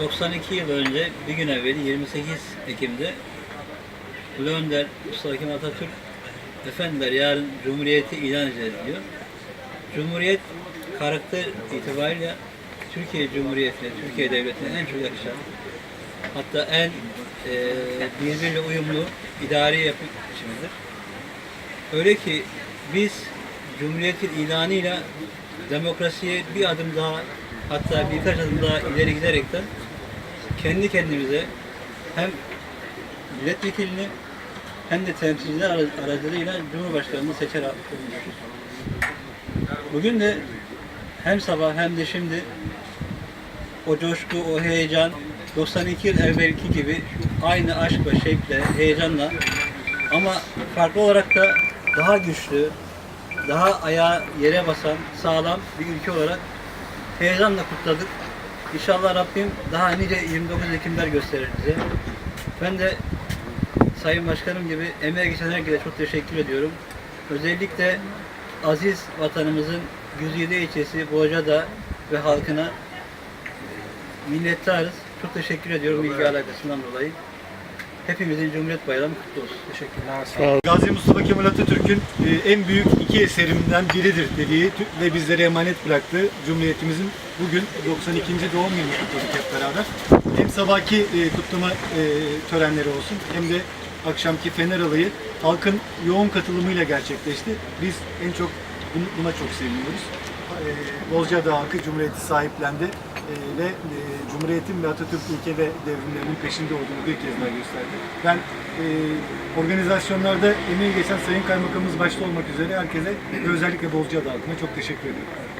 92 yıl önce bir gün evveli 28 Ekim'de Ulu Önder Mustafa Kemal Atatürk Efendiler yarın Cumhuriyeti ilan edeceğiz diyor. Cumhuriyet karakter itibariyle Türkiye Cumhuriyeti'ne, Türkiye Devleti'ne en çok yakışan hatta en e, birbiriyle uyumlu idari yapı biçimidir. Öyle ki biz Cumhuriyet'in ilanıyla demokrasiye bir adım daha hatta birkaç adım daha ileri giderekten kendi kendimize hem milletvekilini hem de temsilciler ara- aracılığıyla Cumhurbaşkanını seçer olmuşuz. Bugün de hem sabah hem de şimdi o coşku, o heyecan 92 yıl evvelki gibi aynı aşk ve şevkle, heyecanla ama farklı olarak da daha güçlü, daha ayağı yere basan, sağlam bir ülke olarak heyecanla kutladık. İnşallah Rabbim daha nice 29 Ekimler gösterir bize. Ben de Sayın Başkanım gibi emeğe geçen herkese çok teşekkür ediyorum. Özellikle aziz vatanımızın Güzide ilçesi Boca'da ve halkına minnettarız. Çok teşekkür ediyorum ilgi alakasından dolayı. Hepimizin Cumhuriyet Bayramı kutlu olsun. Teşekkürler. Sağ olun. Gazi Mustafa Kemal Atatürk'ün e, en büyük iki eserimden biridir dediği ve bizlere emanet bıraktığı Cumhuriyetimizin bugün 92. doğum gününü kutladık hep beraber. Hem sabahki e, kutlama e, törenleri olsun hem de akşamki Fener alayı halkın yoğun katılımıyla gerçekleşti. Biz en çok buna çok seviniyoruz. Bozcaada halkı Cumhuriyeti sahiplendi ve e, Cumhuriyet'in ve Atatürk ilke ve devrimlerinin peşinde olduğunu bir kez daha gösterdi. Ben e, organizasyonlarda emeği geçen Sayın Kaymakamımız başta olmak üzere herkese ve özellikle Bozcaada halkına çok teşekkür ediyorum.